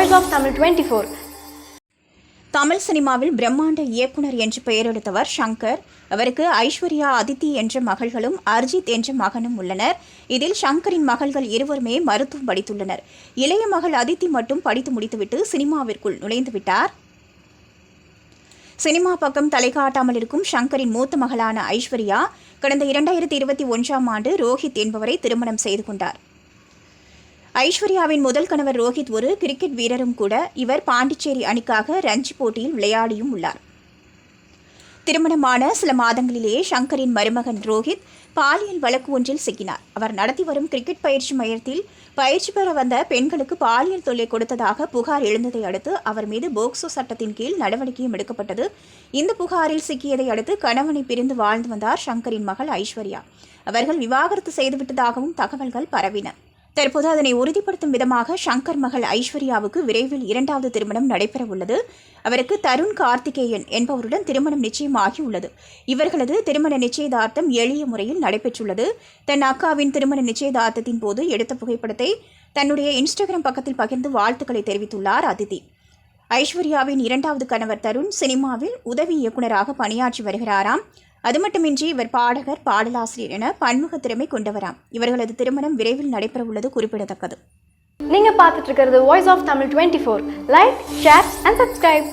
Voice of Tamil twenty four Tamil சினிமாவில் பிரம்மாண்ட இயக்குனர் என்று பெயரெடுத்தவர் ஷங்கர் அவருக்கு ஐஸ்வர்யா அதித்தி என்ற மகள்களும் அர்ஜித் என்ற மகனும் உள்ளனர். இதில் ஷங்கரின் மகள்கள் இருவருமே மருத்துவம் படித்துள்ளனர். இளைய மகள் அதித்தி மட்டும் படித்து முடித்துவிட்டு சினிமாவிற்குள் நுழைந்து விட்டார். சினிமா பக்கம் தலை காட்டாமல் இருக்கும் ஷங்கரின் மூத்த மகளான ஐஸ்வர்யா கடந்த இரண்டாயிரத்தி இருபத்தி ஒன்றாம் ஆண்டு ரோஹித் என்பவரை திருமணம் செய்து கொண்டார். ஐஸ்வர்யாவின் முதல் கணவர் ரோஹித் ஒரு கிரிக்கெட் வீரரும் கூட இவர் பாண்டிச்சேரி அணிக்காக ரஞ்சி போட்டியில் விளையாடியும் உள்ளார். திருமணமான சில மாதங்களிலேயே ஷங்கரின் மருமகன் ரோஹித் பாலியல் வழக்கு ஒன்றில் சிக்கினார். அவர் நடத்தி வரும் கிரிக்கெட் பயிற்சி மையத்தில் பயிற்சி பெற வந்த பெண்களுக்கு பாலியல் தொல்லை கொடுத்ததாக புகார் எழுந்ததை அடுத்து அவர் மீது போக்சோ சட்டத்தின் கீழ் நடவடிக்கையும் எடுக்கப்பட்டது. இந்த புகாரில் சிக்கியதை அடுத்து கணவனை பிரிந்து வாழ்ந்து வந்தார் ஷங்கரின் மகள் ஐஸ்வர்யா. அவர்கள் விவாகரத்து செய்துவிட்டதாகவும் தகவல்கள் பரவின. தற்போது அதனை உறுதிப்படுத்தும் விதமாக ஷங்கர் மகள் ஐஸ்வர்யாவுக்கு விரைவில் இரண்டாவது திருமணம் நடைபெற உள்ளது அவருக்கு தருண் கார்த்திகேயன் என்பவருடன் திருமணம் நிச்சயமாகி உள்ளது இவர்களது திருமண நிச்சயதார்த்தம் எளிய முறையில் நடைபெற்றுள்ளது. தன் அக்காவின் திருமண நிச்சயதார்த்தத்தின் போது எடுத்த புகைப்படத்தை தன்னுடைய இன்ஸ்டாகிராம் பக்கத்தில் பகிர்ந்து வாழ்த்துக்களை தெரிவித்துள்ளார் அதிதி. ஐஸ்வர்யாவின் இரண்டாவது கணவர் தருண் சினிமாவில் உதவி இயக்குனராக பணியாற்றி வருகிறாராம். அது மட்டுமின்றி இவர் பாடகர் பாடலாசிரியர் என பன்முக திறமை கொண்டவராம். இவர்களது திருமணம் விரைவில் நடைபெற உள்ளது குறிப்பிடத்தக்கது. நீங்க பார்த்துட்டு இருக்கிறது voice of Tamil twenty four like share and subscribe